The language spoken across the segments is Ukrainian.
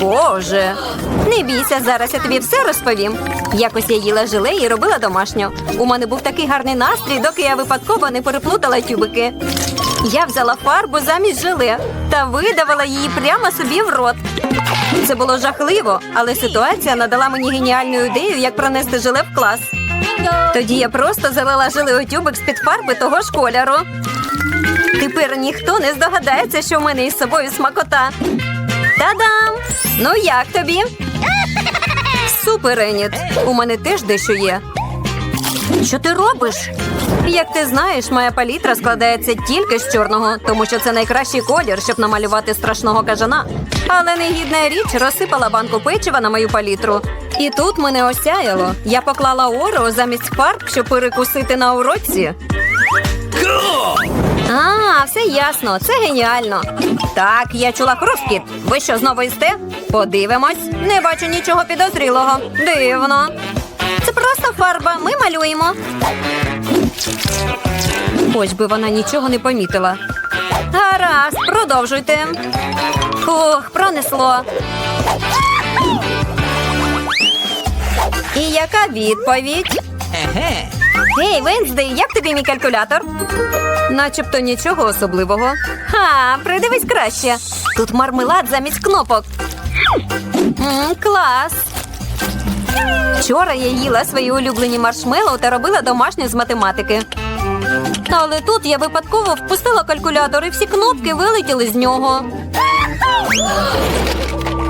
Боже. Не бійся, зараз я тобі все розповім. Якось я їла желе і робила домашню. У мене був такий гарний настрій, доки я випадково не переплутала тюбики. Я взяла фарбу замість желе та видавала її прямо собі в рот. Це було жахливо, але ситуація надала мені геніальну ідею, як пронести желе в клас. Тоді я просто залила желе у тюбик з-під фарби того ж кольору. Тепер ніхто не здогадається, що в мене із собою смакота. Та-дам! Ну як тобі? Супер, Еніт. У мене теж дещо є. Що ти робиш? Як ти знаєш, моя палітра складається тільки з чорного, тому що це найкращий колір, щоб намалювати страшного кажана. Але негідна річ розсипала банку печива на мою палітру. І тут мене осяяло. Я поклала орео замість фарб, щоб перекусити на уроці. А, все ясно, це геніально. Так, я чула хрускіт. Ви що, знову їсте? Подивимось. Не бачу нічого підозрілого. Дивно. Це просто фарба. Ми малюємо. Хоч би вона нічого не помітила. Гаразд, продовжуйте. Фух, пронесло. І яка відповідь? Гей, Венздей, як тобі мій калькулятор? Начебто нічого особливого. Ха, придивись краще. Тут мармелад замість кнопок. М, клас. Вчора я їла свої улюблені маршмеллоу та робила домашню з математики. Але тут я випадково впустила калькулятор і всі кнопки вилетіли з нього.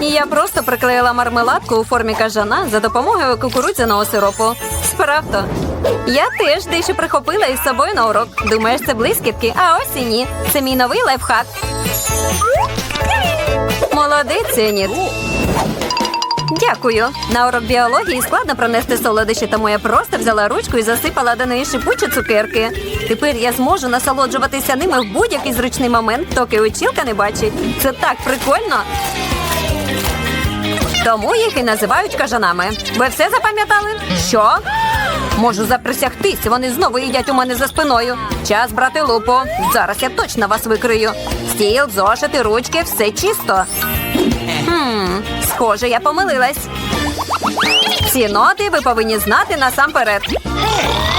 Я просто приклеїла мармеладку у формі кажана за допомогою кукурудзяного сиропу. Справді. Я теж дещо прихопила із собою на урок. Думаєш, це блискітки? А ось і ні. Це мій новий лайфхак. Молодець, Еніт. Дякую. На урок біології складно пронести солодощі, тому я просто взяла ручку і засипала до неї шипучі цукерки. Тепер я зможу насолоджуватися ними в будь-який зручний момент, доки учілка не бачить. Це так прикольно. Тому їх і називають кажанами. Ви все запам'ятали? Що? Можу заприсягтись, вони знову їдять у мене за спиною. Час брати лупу. Зараз я точно вас викрию. Стіл, зошити, ручки, все чисто. Хм, схоже, я помилилась. Ці ноти ви повинні знати насамперед.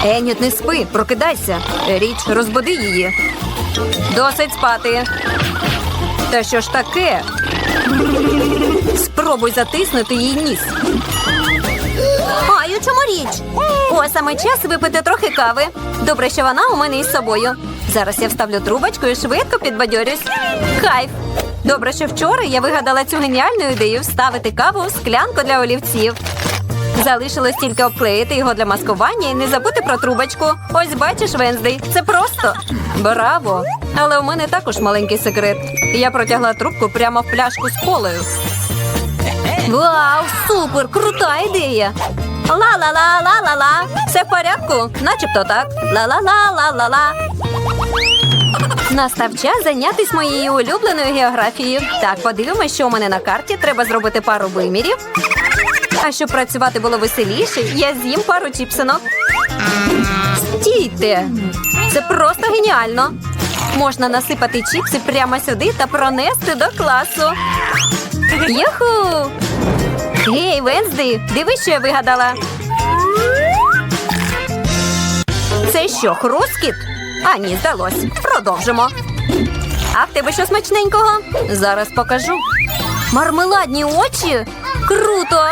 Еніт, не спи, прокидайся. Річ, розбуди її. Досить спати. Та що ж таке? Спробуй затиснути їй ніс. Ай, чому річ? О, саме час випити трохи кави. Добре, що вона у мене із собою. Зараз я вставлю трубочку і швидко підбадьорюсь. Кайф! Добре, що вчора я вигадала цю геніальну ідею вставити каву в склянку для олівців. Залишилось тільки обклеїти його для маскування і не забути про трубочку. Ось бачиш, Венздей, це просто. Браво! Але у мене також маленький секрет. Я протягла трубку прямо в пляшку з колою. Вау, супер! Крута ідея! Ла-ла-ла-ла-ла-ла. Все в порядку? Начебто так. Ла-ла-ла-ла-ла-ла. Настав час зайнятися моєю улюбленою географією. Так, подивимось, що у мене на карті. Треба зробити пару вимірів. А щоб працювати було веселіше, я з'їм пару чіпсинок. Стійте! Це просто геніально. Можна насипати чіпси прямо сюди та пронести до класу. Юху! Гей, Венсди, дивись, що я вигадала. Це що, хрускіт? А ні, здалось. Продовжимо. А в тебе що смачненького? Зараз покажу. Мармеладні очі? Круто!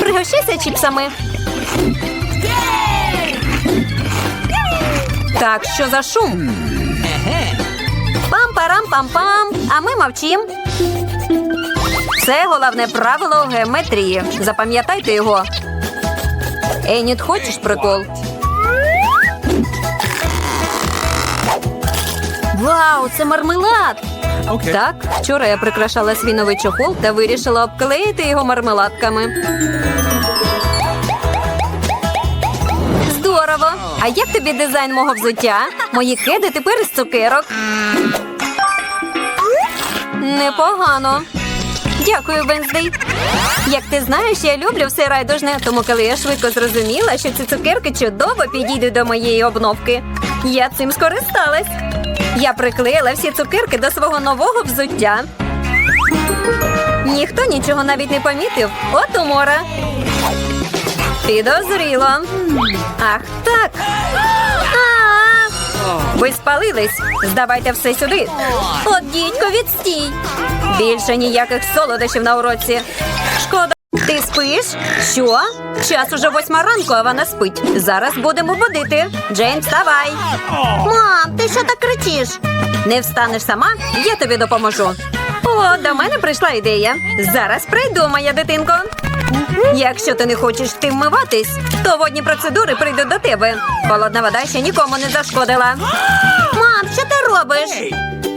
Пригощайся чіпсами. Так, що за шум? Пам-парам-пам-пам. А ми мовчим. Це головне правило геометрії. Запам'ятайте його. Еніт, хочеш прикол? Вау, це мармелад! Так, вчора я прикрашала свій новий чохол та вирішила обклеїти його мармеладками. Здорово! А як тобі дизайн мого взуття? Мої кеди тепер із цукерок. Непогано. Дякую, Венздей. Як ти знаєш, я люблю все райдужне, тому коли я швидко зрозуміла, що ці цукерки чудово підійдуть до моєї обновки, я цим скористалась. Я приклеїла всі цукерки до свого нового взуття. Ніхто нічого навіть не помітив. От умора. Підозріло. Ах, так. Ви спалились. Здавайте все сюди. От дідько, відстій. Більше ніяких солодощів на уроці. Шкода. Ти спиш? Що? Час уже восьма ранку, а вона спить. Зараз будемо будити. Джейн, вставай. Мам, ти що так кричиш? Не встанеш сама, я тобі допоможу. О, до мене прийшла ідея. Зараз прийду, моя дитинко. Якщо ти не хочеш тим вмиватись, то водні процедури прийдуть до тебе. Холодна вода ще нікому не зашкодила. Мам, що ти робиш?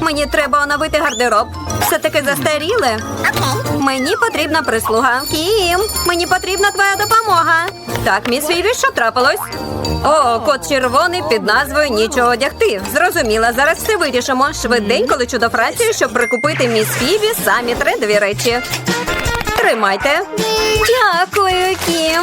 Мені треба оновити гардероб. Все таки застаріле. Мені потрібна прислуга. Кім, мені потрібна твоя допомога. Так, міс Фіві, що трапилось? О, кот червоний під назвою Нічого одягти. Зрозуміла, зараз все вирішимо. Швиденько лечу до Франції, щоб прикупити міс Фіві самі трендові речі. Тримайте. Дякую, Кім.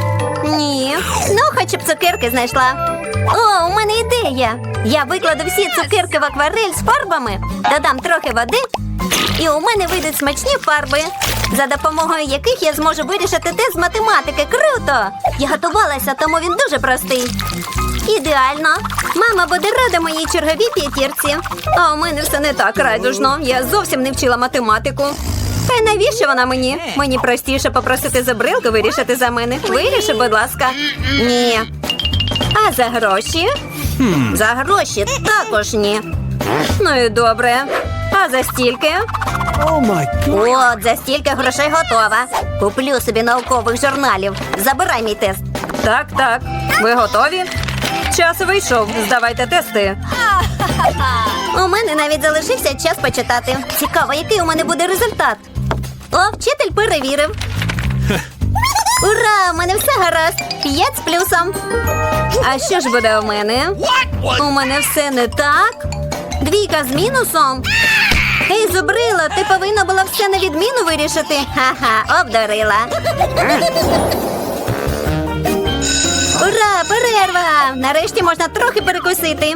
Ні. Ну, хоча б цукерки знайшла. О, у мене ідея. Я викладу всі цукерки в акварель з фарбами, додам трохи води, і у мене вийдуть смачні фарби, за допомогою яких я зможу вирішити тест з математики. Круто! Я готувалася, тому він дуже простий. Ідеально. Мама буде рада моїй черговій п'ятірці. А у мене все не так радужно. Я зовсім не вчила математику. Та й навіщо вона мені? Мені простіше попросити забрилку вирішити за мене. Виріши, будь ласка. Ні. А за гроші? За гроші також ні. Ну і добре. А за стільки? От, за стільки грошей готова. Куплю собі наукових журналів. Забирай мій тест. Так, так. Ви готові? Час вийшов. Здавайте тести. У мене навіть залишився час почитати. Цікаво, який у мене буде результат. О, вчитель перевірив. Ура! У мене все гаразд. П'ять з плюсом. А що ж буде у мене? У мене все не так. Двійка з мінусом. Ей, зубрила, ти повинна була все на відміну вирішити. Ха-ха, обдарила. Ура, перерва! Нарешті можна трохи перекусити.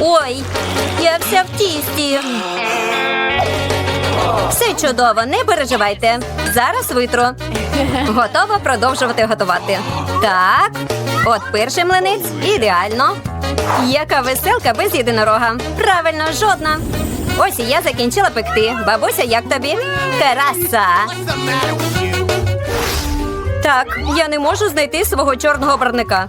Ой, я вся в тісті. Все чудово, не переживайте. Зараз витру. Готова продовжувати готувати. Так, от перший млинець ідеально. Яка веселка без єдинорога. Правильно, жодна. Ось я закінчила пекти. Бабуся, як тобі? Краса. Так, я не можу знайти свого чорного барника.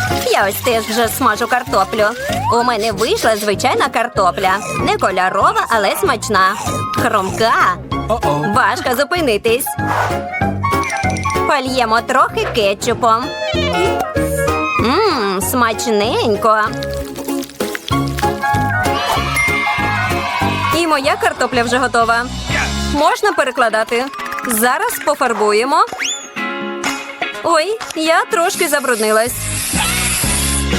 Я ось теж вже смажу картоплю. У мене вийшла звичайна картопля. Не кольорова, але смачна. Хромка. Важко зупинитись. Польємо трохи кетчупом. Мм, смачненько. І моя картопля вже готова. Можна перекладати. Зараз пофарбуємо. Ой, я трошки забруднилась.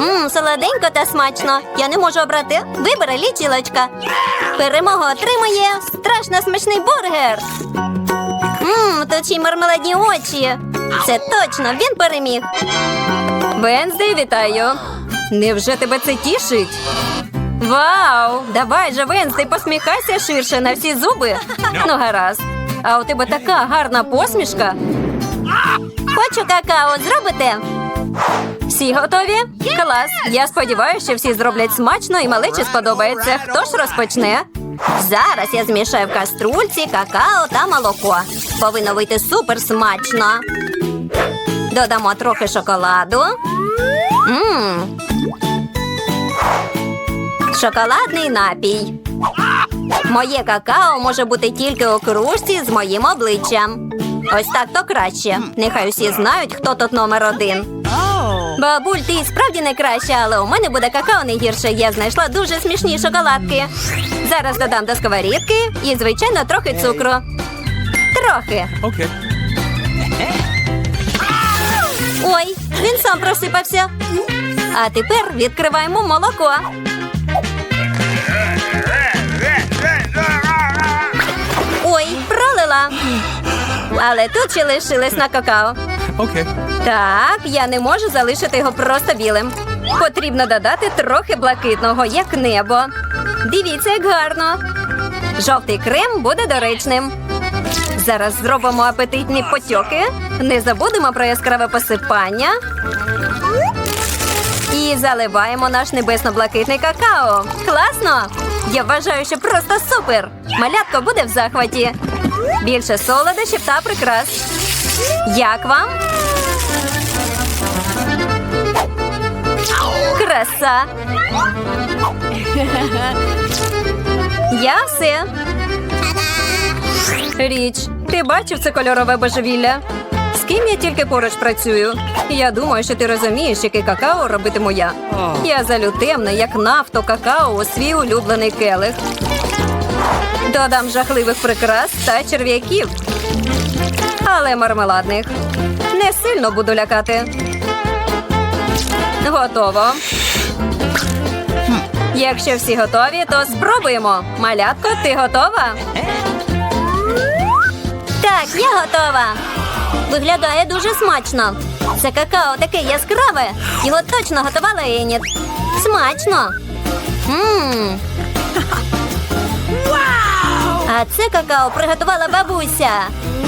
Мм, солоденько та смачно. Я не можу обрати. Вибери лічилочка. Перемогу отримує страшно смачний бургер. Мм, тут ще й мармеладні очі. Це точно він переміг. Венздей, вітаю. Невже тебе це тішить? Вау! Давай же, Венздей, посміхайся ширше на всі зуби. Ну, гаразд. А у тебе така гарна посмішка. Хочу какао зробите. Всі готові? Клас. Я сподіваюся, що всі зроблять смачно і малечі сподобається. Хто ж розпочне? Зараз я змішаю в каструльці какао та молоко. Повинно вийти супер смачно. Додамо трохи шоколаду. Мм. Шоколадний напій. Моє какао може бути тільки у кружці з моїм обличчям. Ось так то краще. Нехай усі знають, хто тут номер один. Бабуль, ти справді не краща, але у мене буде какао не гірше. Я знайшла дуже смішні шоколадки. Зараз додам до сковорідки і, звичайно, трохи цукру. Трохи. Okay. Ой, він сам просипався. А тепер відкриваємо молоко. Ой, пролила. Але тут ще лишилось на какао. Okay. Так, я не можу залишити його просто білим. Потрібно додати трохи блакитного, як небо. Дивіться, як гарно. Жовтий крем буде доречним. Зараз зробимо апетитні потьоки. Не забудемо про яскраве посипання. І заливаємо наш небесно-блакитний какао. Класно! Я вважаю, що просто супер! Малятко буде в захваті. Більше солодощів та прикрас. Як вам? Краса. Я все. Річ, ти бачив це кольорове божевілля? З ким я тільки поруч працюю? Я думаю, що ти розумієш, який какао робитиму я. Я залю темне, як нафто какао у свій улюблений келих. Додам жахливих прикрас та черв'яків. Але мармеладних. Не сильно буду лякати. Готово. Якщо всі готові, то спробуємо. Малятко, ти готова? Так, я готова. Виглядає дуже смачно. Це какао таке яскраве. Його точно готувала Еніт. Смачно. Мм. А це какао приготувала бабуся.